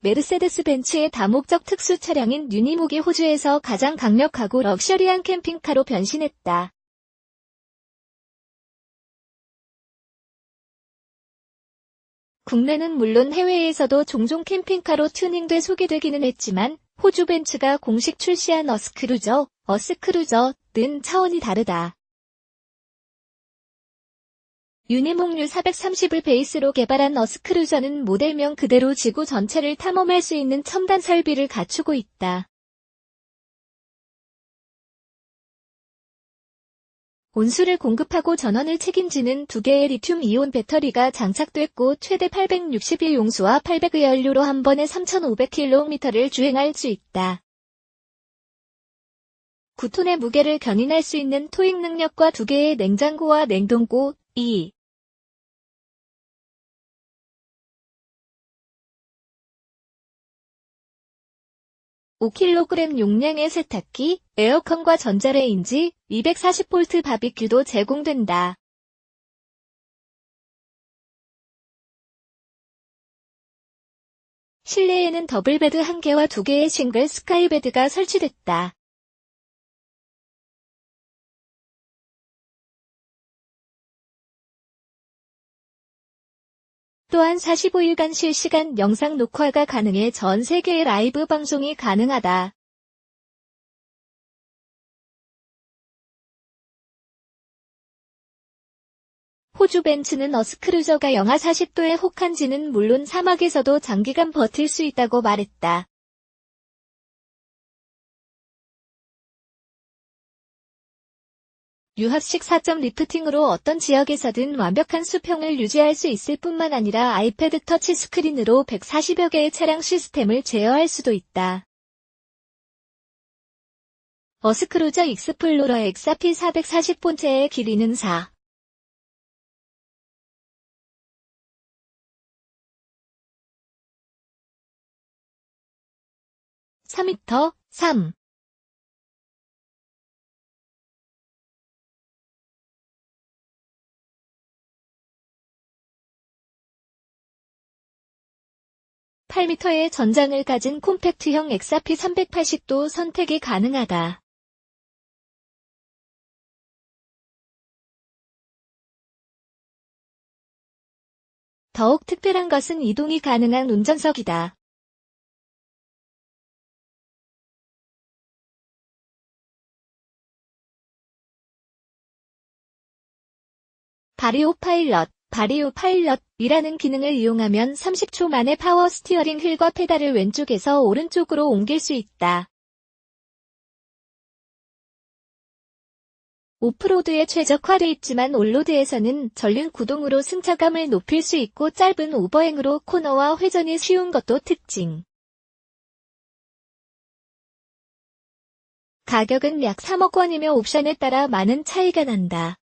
메르세데스 벤츠의 다목적 특수 차량인 유니목이 호주에서 가장 강력하고 럭셔리한 캠핑카로 변신했다. 국내는 물론 해외에서도 종종 캠핑카로 튜닝돼 소개되기는 했지만 호주 벤츠가 공식 출시한 어스크루저, 어스크루저는 차원이 다르다. 유니목류 430을 베이스로 개발한 어스크루저는 모델명 그대로 지구 전체를 탐험할 수 있는 첨단 설비를 갖추고 있다. 온수를 공급하고 전원을 책임지는 두 개의 리튬 이온 배터리가 장착됐고 최대 860일 용수와 800의 연료로 한 번에 3,500km를 주행할 수 있다. 9톤의 무게를 견인할 수 있는 토익 능력과 두 개의 냉장고와 냉동고, 2. 5kg 용량의 세탁기, 에어컨과 전자레인지, 240V 바비큐도 제공된다. 실내에는 더블베드 1개와 2개의 싱글 스카이베드가 설치됐다. 또한 45일간 실시간 영상 녹화가 가능해 전 세계의 라이브 방송이 가능하다. 호주 벤츠는 어스크루저가 영하 40도의 혹한지는 물론 사막에서도 장기간 버틸 수 있다고 말했다. 유합식 4점 리프팅으로 어떤 지역에서든 완벽한 수평을 유지할 수 있을 뿐만 아니라 아이패드 터치 스크린으로 140여 개의 차량 시스템을 제어할 수도 있다. 어스크루저 익스플로러 XRP 440 본체의 길이는 4. 4m, 3. 8m의 전장을 가진 콤팩트형 XRP 380도 선택이 가능하다. 더욱 특별한 것은 이동이 가능한 운전석이다. 바리오 파일럿 바리오 파일럿 이라는 기능을 이용하면 30초 만에 파워 스티어링 휠과 페달을 왼쪽에서 오른쪽으로 옮길 수 있다. 오프로드에 최적화돼 있지만 올로드에서는 전륜 구동으로 승차감을 높일 수 있고 짧은 오버행으로 코너와 회전이 쉬운 것도 특징. 가격은 약 3억 원이며 옵션에 따라 많은 차이가 난다.